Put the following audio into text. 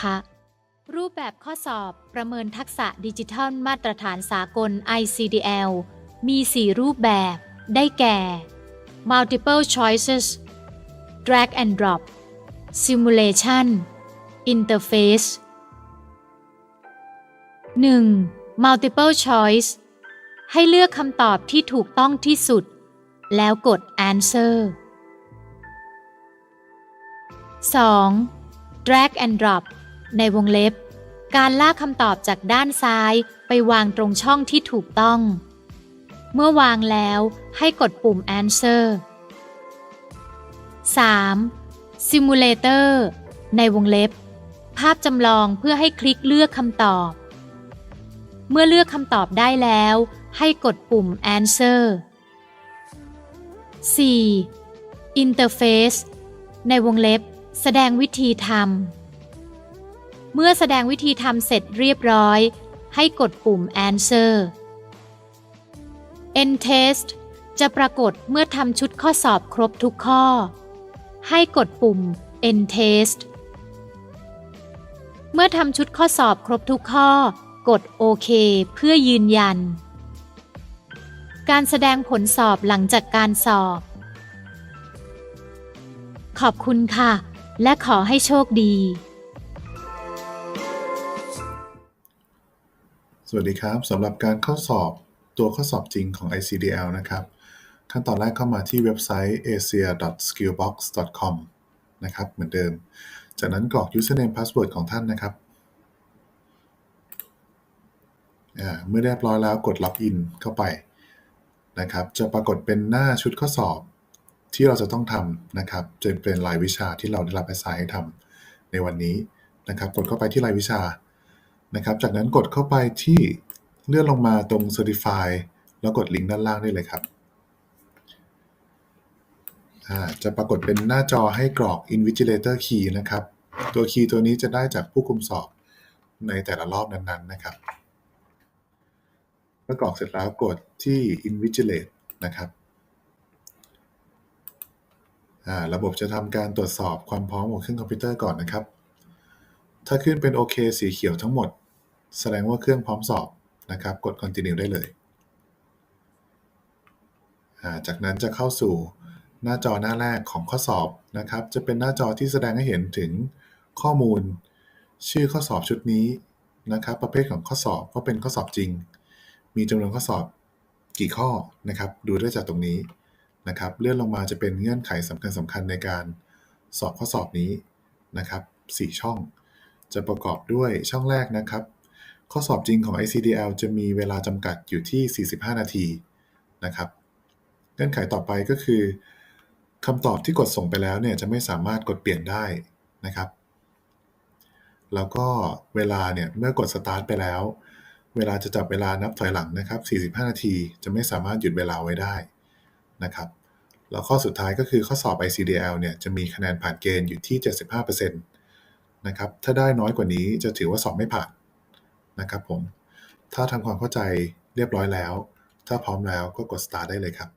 คะรูปแบบข้อสอบประเมินทักษะดิจิทัลมาตรฐานสากล ICDL มี 4 รูปแบบ ได้แก่ multiple choices drag and drop simulation interface 1. multiple choice ให้เลือกคำตอบที่ถูกต้องที่สุด แล้วกด answer 2. drag and drop ในวงเล็บ การลากคำตอบจากด้านซ้ายไปวางตรงช่องที่ถูกต้อง เมื่อวางแล้วให้กดปุ่ม answer 3. simulator ในวงเล็บ ภาพจำลองเพื่อให้คลิกเลือกคำตอบ เมื่อเลือกคำตอบได้แล้ว ให้กดปุ่ม answer 4. interface ในวงเล็บ แสดงวิธีทำ เมื่อแสดงวิธีทำเสร็จเรียบร้อย ให้กดปุ่ม answer end test จะปรากฏเมื่อทำชุดข้อสอบครบทุกข้อ ให้กดปุ่ม end test เมื่อทำชุดข้อสอบครบทุกข้อ กดโอเคเพื่อยืนยัน การแสดงผลสอบหลังจากการสอบ ขอบคุณค่ะ และขอให้โชคดี สวัสดีครับสำหรับการเข้าสอบตัวข้อสอบจริงของ ICDL นะครับ ขั้นตอนแรกเข้ามาที่เว็บไซต์ asia.skillbox.com นะครับเหมือนเดิม จากนั้นกรอก username password ของท่านนะครับ เมื่อเรียบร้อยแล้วกด login เข้าไปนะครับ จะปรากฏเป็นหน้าชุดข้อสอบที่เราจะต้องทำนะครับจะเป็นรายวิชาที่เราได้รับ assign ให้ทำในวันนี้นะครับ กดเข้าไปที่รายวิชา นะครับ จากนั้นกดเข้าไปที่เลื่อนลงมาตรง Certify แล้วกดลิงก์ด้านล่างได้เลยครับอ่าจะปรากฏเป็นหน้าจอให้กรอก Invigilator Key นะครับ ตัวคีย์ตัวนี้จะได้จากผู้คุมสอบในแต่ละรอบนั้นๆนะครับเมื่อกรอกเสร็จแล้วกดที่ Invigilate นะครับอ่าระบบจะทำการตรวจสอบความพร้อมของเครื่องคอมพิวเตอร์ก่อนนะครับ ถ้าขึ้นเป็นโอเคสีเขียวทั้งหมด แสดงว่าเครื่องพร้อมสอบนะครับ กด continue ได้เลย จากนั้นจะเข้าสู่หน้าจอหน้าแรกของข้อสอบนะครับ จะเป็นหน้าจอที่แสดงให้เห็นถึงข้อมูล ชื่อข้อสอบชุดนี้นะครับ ประเภทของข้อสอบว่าเป็นข้อสอบจริง มีจำนวนข้อสอบกี่ข้อนะครับ ดูได้จากตรงนี้นะครับ เลื่อนลงมาจะเป็นเงื่อนไขสำคัญสำคัญในการสอบข้อสอบนี้นะครับ4ช่อง จะประกอบด้วยช่องแรกนะครับ ข้อสอบจริงของ ICDL จะมีเวลาจำกัดอยู่ที่ 45 นาทีนะครับเงื่อนไขต่อไปก็คือคำตอบที่กดส่งไปแล้วเนี่ยจะไม่สามารถกดเปลี่ยนได้นะครับ แล้วก็เวลาเนี่ยเมื่อกด start ไปแล้ว เวลาจะจับเวลานับถอยหลังนะครับ 45 นาทีจะไม่สามารถหยุดเวลาไว้ได้นะครับแล้วข้อสุดท้ายก็คือข้อสอบ ICDL เนี่ยจะมีคะแนนผ่านเกณฑ์อยู่ที่ 75%นะครับ ถ้าได้น้อยกว่านี้จะถือว่าสอบไม่ผ่าน นะครับผม ถ้าทำความเข้าใจเรียบร้อยแล้ว ถ้าพร้อมแล้วก็กด start ได้เลยครับ